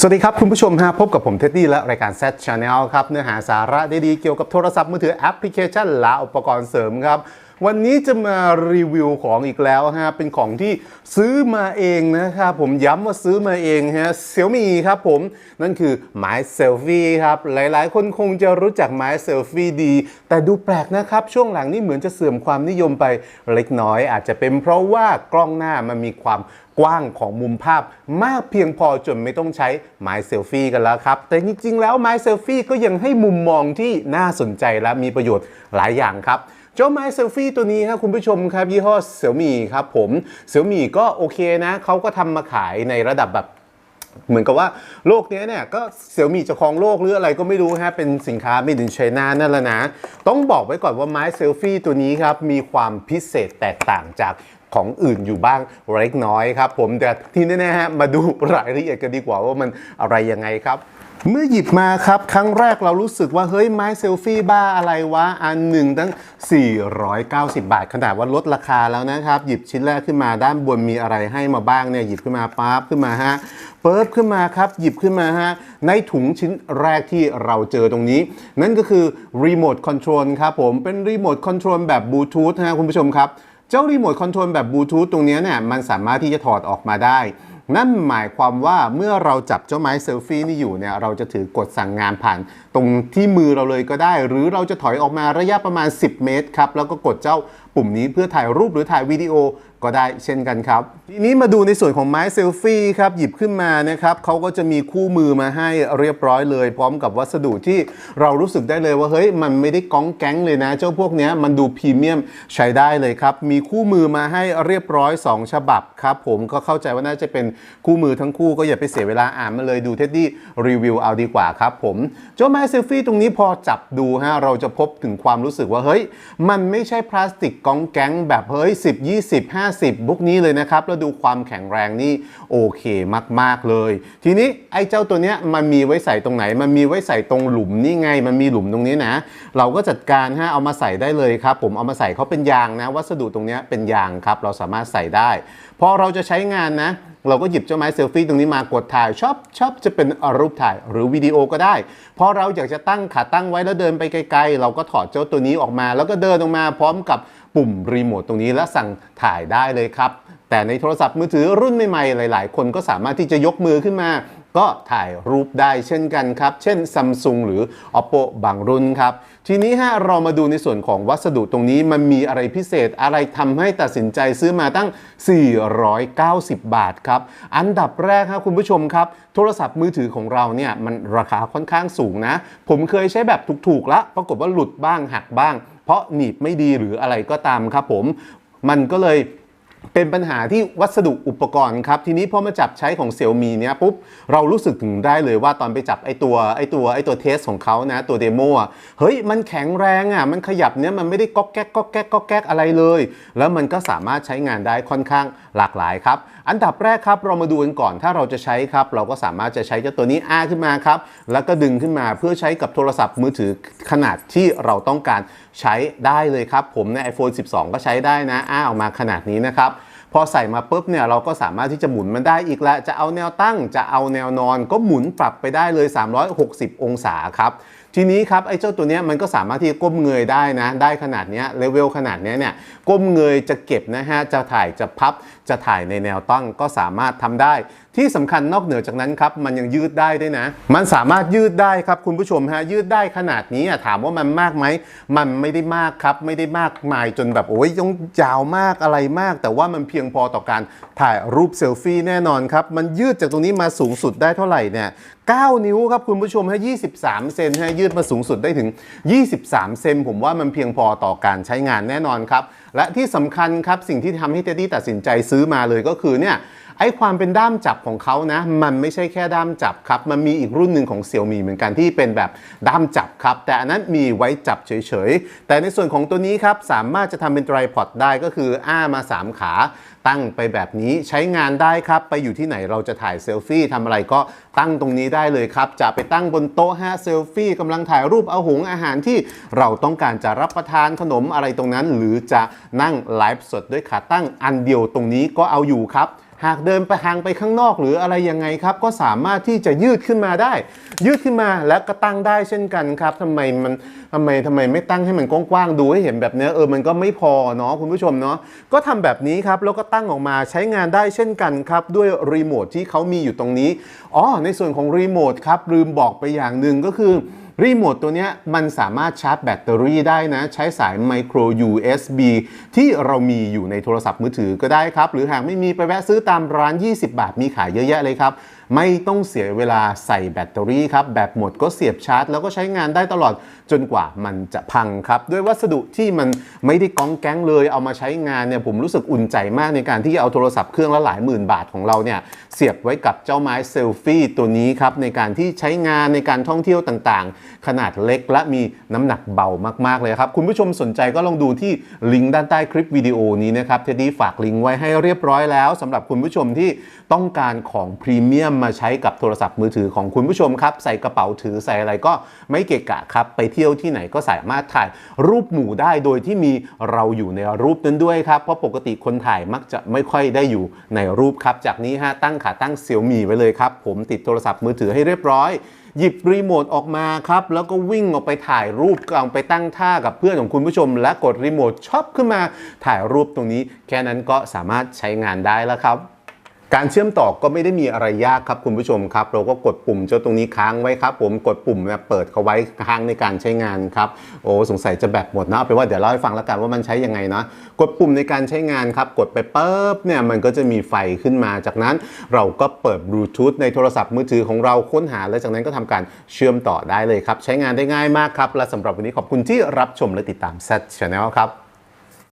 สวัสดีครับ คุณผู้ชมฮะพบกับผมเท็ดดี้และรายการ Z Channel ครับ เนื้อหาสาระดีๆเกี่ยวกับโทรศัพท์มือถือแอปพลิเคชันและอุปกรณ์เสริมครับ วันนี้จะมารีวิวของอีกแล้วฮะเป็นของที่ซื้อมาเองนะครับผมย้ำว่าซื้อมาเองฮะเซี่ยมี่ครับผมนั่นคือไม้เซลฟี่ครับหลายๆ คนคงจะรู้จักไม้เซลฟี่ดี แต่ดูแปลกนะครับ ช่วงหลังนี่เหมือนจะเสื่อมความนิยมไปเล็กน้อย อาจจะเป็นเพราะว่ากล้องหน้ามันมีความกว้างของมุมภาพมากเพียงพอจนไม่ต้องใช้ไม้เซลฟี่กันแล้วครับ แต่จริงๆ แล้วไม้เซลฟี่ก็ยังให้มุมมองที่น่าสนใจและมีประโยชน์หลายอย่างครับ เจ้าไม้เซลฟี่ตัวนี้ครับคุณผู้ชมครับยี่ห้อเซี่ยวมี่ครับผมเซี่ยวมี่ก็โอเคนะเขาก็ทำมาขายในระดับแบบเหมือนกับว่าโลกนี้เนี่ยก็เสี่ยวมี่จะครองโลกหรืออะไรก็ไม่รู้ฮะเป็นสินค้า made in China นั่นแหละนะ ต้องบอกไว้ก่อนว่าไม้เซลฟี่ตัวนี้ครับมีความพิเศษแตกต่างจากของอื่นอยู่บ้างเล็กน้อยครับผมแต่ที่แน่ๆฮะมาดูรายละเอียดกันดีกว่าว่ามันอะไรยังไงครับ เมื่อหยิบมาครับ ครั้งแรกเรารู้สึกว่าเฮ้ยไม้เซลฟี่บ้าอะไรวะ อันหนึ่งตั้ง 490 บาท ขนาดว่าลดราคาแล้วนะครับ หยิบชิ้นแรกขึ้นมาด้านบนมีอะไรให้มาบ้างเนี่ยหยิบขึ้นมาปั๊บขึ้นมาฮะเปิบขึ้นมาครับ หยิบขึ้นมาฮะในถุงชิ้นแรกที่เราเจอตรงนี้ นั่นก็คือรีโมทคอนโทรลครับผมเป็นรีโมทคอนโทรลแบบบลูทูธฮะคุณผู้ชมครับ เจ้ารีโมทคอนโทรลแบบบลูทูธตรงนี้เนี่ยมันสามารถที่จะถอดออกมาได้ นั่นหมายความว่าเมื่อเราจับเจ้าไม้เซลฟี่นี่อยู่เนี่ยเราจะถือกดสั่งงานผ่าน ตรงที่มือเราเลยก็ได้ หรือเราจะถอยออกมาระยะประมาณ 10 เมตรครับแล้วก็กดเจ้า ปุ่มนี้เพื่อถ่ายรูปหรือถ่ายวิดีโอก็ได้เช่นกันครับ ทีนี้มาดูในส่วนของไม้เซลฟี่ครับ หยิบขึ้นมานะครับเขาก็จะมีคู่มือมาให้เรียบร้อยเลย พร้อมกับวัสดุที่เรารู้สึกได้เลยว่าเฮ้ยมันไม่ได้ก้องแก๊งเลยนะ เจ้าพวกนี้มันดูพรีเมียมใช้ได้เลยครับ มีคู่มือมาให้เรียบร้อย 2 ฉบับครับผมก็เข้าใจว่าน่าจะเป็นคู่มือทั้งคู่ก็อย่าไปเสียเวลาอ่านมาเลยดูเท็ดดี้รีวิวเอาดีกว่าครับผมเจ้าไม้เซลฟี่ตรงนี้พอจับดูฮะเราจะพบถึงความรู้สึกว่าเฮ้ยมันไม่ใช่พลาสติกก้องแก๊งแบบเฮ้ย10 20 50 บุกนี้เลยนะครับ แล้วดูความแข็งแรงนี่โอเคมาก ๆ เลย ทีนี้ไอ้เจ้าตัวเนี้ยมันมีไว้ใส่ตรงไหน มันมีไว้ใส่ตรงหลุมนี่ไง มันมีหลุมตรงนี้นะ เราก็จัดการฮะเอามาใส่ได้เลยครับผมเอามาใส่เขาเป็นยางนะ วัสดุตรงเนี้ยเป็นยางครับ เราสามารถใส่ได้พอเราจะใช้งานนะ เราก็หยิบเจ้าไม้เซลฟี่ตรงนี้มากดถ่ายชอบชอบจะเป็นรูปถ่ายหรือวิดีโอก็ได้พอเราอยากจะตั้งขาตั้งไว้แล้วเดินไปไกลๆ เราก็ถอดเจ้าตัวนี้ออกมา แล้วก็เดินออกมาพร้อมกับปุ่มรีโมทตรงนี้แล้วสั่งถ่ายได้เลยครับแต่ในโทรศัพท์มือถือรุ่นใหม่ๆหลาย ๆ คนก็สามารถที่จะยกมือขึ้นมา ก็ถ่ายรูปได้เช่นกันครับ เช่น Samsung หรือ Oppo บางรุ่นครับ ทีนี้ฮะเรามาดูในส่วนของวัสดุตรงนี้มันมีอะไรพิเศษอะไรทำให้ตัดสินใจซื้อมาตั้ง 490 บาทครับ อันดับแรกครับคุณผู้ชมครับ โทรศัพท์มือถือของเราเนี่ยมันราคาค่อนข้างสูงนะ ผมเคยใช้แบบถูกๆแล้วปรากฏว่าหลุดบ้างหักบ้าง เพราะหนีบไม่ดีหรืออะไรก็ตามครับผมมันก็เลย เป็นปัญหาที่วัสดุอุปกรณ์ครับ ทีนี้พอมาจับใช้ของเซี่ยมีเนี้ยปุ๊บ เรารู้สึกถึงได้เลยว่าตอนไปจับไอตัวไอตัวไอตัวเทสของเขานะ ตัวเดโมอะเฮ้ย มันแข็งแรงอะ มันขยับเนี้ยมันไม่ได้ก๊อกแก๊กก๊อกแก๊กก๊อกแก๊กอะไรเลย แล้วมันก็สามารถใช้งานได้ค่อนข้างหลากหลายครับ อันดับแรกครับเรามาดูกันก่อนถ้าเราจะใช้ครับ เราก็สามารถจะใช้เจ้าตัวนี้อ้าขึ้นมาครับแล้วก็ดึงขึ้นมาเพื่อใช้กับโทรศัพท์มือถือขนาดที่เราต้องการใช้ได้เลยครับ ผมใน iPhone 12 ก็ใช้ได้นะอ้าออกมาขนาดนี้นะครับ พอใส่มาปุ๊บเนี่ยเราก็สามารถที่จะหมุนมันได้อีกแล้ว จะเอาแนวตั้งจะเอาแนวนอน ก็หมุนปรับไปได้เลย 360 องศาครับทีนี้ครับไอ้เจ้าตัวนี้มันก็สามารถที่จะก้มเงยได้นะได้ขนาดนี้เลเวลขนาดนี้เนี่ยก้มเงยจะเก็บนะฮะจะถ่ายจะพับจะถ่ายในแนวตั้งก็สามารถทำได้ ที่สำคัญนอกเหนือจากนั้นครับมันยังยืดได้ด้วยนะ มันสามารถยืดได้ครับคุณผู้ชมฮะยืดได้ขนาดนี้อะถามว่ามันมากไหมมันไม่ได้มากครับไม่ได้มากมายจนแบบโอ้ยต้องยาวมากอะไรมาก แต่ว่ามันเพียงพอต่อการถ่ายรูปเซลฟี่แน่นอนครับมันยืดจากตรงนี้มาสูงสุดได้เท่าไหร่เนี่ย9 นิ้วครับคุณผู้ชมให้23 เซนให้ยืดมาสูงสุดได้ถึง 23 เซนผมว่ามันเพียงพอต่อการใช้งานแน่นอนครับและที่สำคัญครับสิ่งที่ทำให้เตดดี้ตัดสินใจซื้อมาเลยก็คือเนี่ย ไอ้ความเป็นด้ามจับของเขานะ มันไม่ใช่แค่ด้ามจับครับ มันมีอีกรุ่นหนึ่งของเซี่ยมีเหมือนกันที่เป็นแบบด้ามจับครับ แต่อันนั้นมีไว้จับเฉยๆ แต่ในส่วนของตัวนี้ครับสามารถจะทำเป็นไตรพอดได้ก็คืออ้ามา 3 ขาตั้งไปแบบนี้ใช้งานได้ครับ ไปอยู่ที่ไหนเราจะถ่ายเซลฟี่ทำอะไรก็ตั้งตรงนี้ได้เลยครับ จะไปตั้งบนโต๊ะฮะเซลฟี่กำลังถ่ายรูปเอาหงอาหารที่เราต้องการจะรับประทานขนมอะไรตรงนั้น หรือจะนั่งไลฟ์สดด้วยขาตั้งอันเดียวตรงนี้ก็เอาอยู่ครับ หากเดินไปทางไปข้างนอกหรืออะไรยังไงครับ ก็สามารถที่จะยืดขึ้นมาได้ ยืดขึ้นมาแล้วก็ตั้งได้เช่นกันครับทำไมมันทำไมทำไมไม่ตั้งให้มันกว้างๆดูให้เห็นแบบนี้เออมันก็ไม่พอเนาะคุณผู้ชมเนาะก็ทำแบบนี้ครับแล้วก็ตั้งออกมาใช้งานได้เช่นกันครับด้วยรีโมทที่เขามีอยู่ตรงนี้อ๋อในส่วนของรีโมทครับลืมบอกไปอย่างหนึ่งก็คือ รีโมทตัวนี้มันสามารถชาร์จแบตเตอรี่ได้นะ ใช้สายไมโคร USB ที่เรามีอยู่ในโทรศัพท์มือถือก็ได้ครับ หรือหากไม่มีไปแวะซื้อตามร้าน 20 บาทมีขายเยอะแยะเลยครับ ไม่ต้องเสียเวลาใส่แบตเตอรี่ครับ แบตหมดก็เสียบชาร์จ แล้วก็ใช้งานได้ตลอดจนกว่ามันจะพังครับ ด้วยวัสดุที่มันไม่ได้ก้องแก๊งเลยเอามาใช้งานเนี่ยผมรู้สึกอุ่นใจมากในการที่จะเอาโทรศัพท์เครื่องละหลายหมื่นบาทของเราเนี่ยเสียบไว้กับเจ้าไม้เซลฟี่ตัวนี้ครับในการที่ใช้งานในการท่องเที่ยวต่างๆ ขนาดเล็กและมีน้ำหนักเบามากๆเลยครับ คุณผู้ชมสนใจก็ลองดูที่ลิงก์ด้านใต้คลิปวิดีโอนี้นะครับเทดดี้ฝากลิงก์ไว้ให้เรียบร้อยแล้วสำหรับคุณผู้ชมที่ต้องการของพรีเมียมมาใช้กับโทรศัพท์มือถือของคุณผู้ชมครับ ใส่กระเป๋าถือใส่อะไรก็ไม่เกะกะครับ ไปเที่ยวที่ไหนก็สามารถถ่ายรูปหมู่ได้โดยที่มีเราอยู่ในรูปนั้นด้วยครับ เพราะปกติคนถ่ายมักจะไม่ค่อยได้อยู่ในรูปครับ จากนี้ฮะตั้งขาตั้งเสี่ยวมีไว้เลยครับ ผมติดโทรศัพท์มือถือให้เรียบร้อยหยิบรีโมทออกมาครับ แล้วก็วิ่งออกไปถ่ายรูปกลางไปตั้งท่ากับเพื่อนของคุณผู้ชม และกดรีโมทช็อปขึ้นมาถ่ายรูปตรงนี้ แค่นั้นก็สามารถใช้งานได้แล้วครับ การเชื่อมต่อก็ไม่ได้มีอะไรยากครับคุณผู้ชมครับ เราก็กดปุ่มเจ้าตรงนี้ค้างไว้ครับ ผมกดปุ่มเนี่ยเปิดเขาไว้ค้างในการใช้งานครับโอ้สงสัยจะแบตหมดนะเอาเป็นว่าเดี๋ยวเล่าให้ฟังแล้วกันว่ามันใช้ยังไงนะกดปุ่มในการใช้งานครับ กดไปปุ๊บเนี่ยมันก็จะมีไฟขึ้นมาจากนั้น เราก็เปิดบลูทูธในโทรศัพท์มือถือของเราค้นหา และจากนั้นก็ทำการเชื่อมต่อได้เลยครับ ใช้งานได้ง่ายมากครับและสำหรับวันนี้ขอบคุณที่รับชมและติดตาม Z Channel ครับ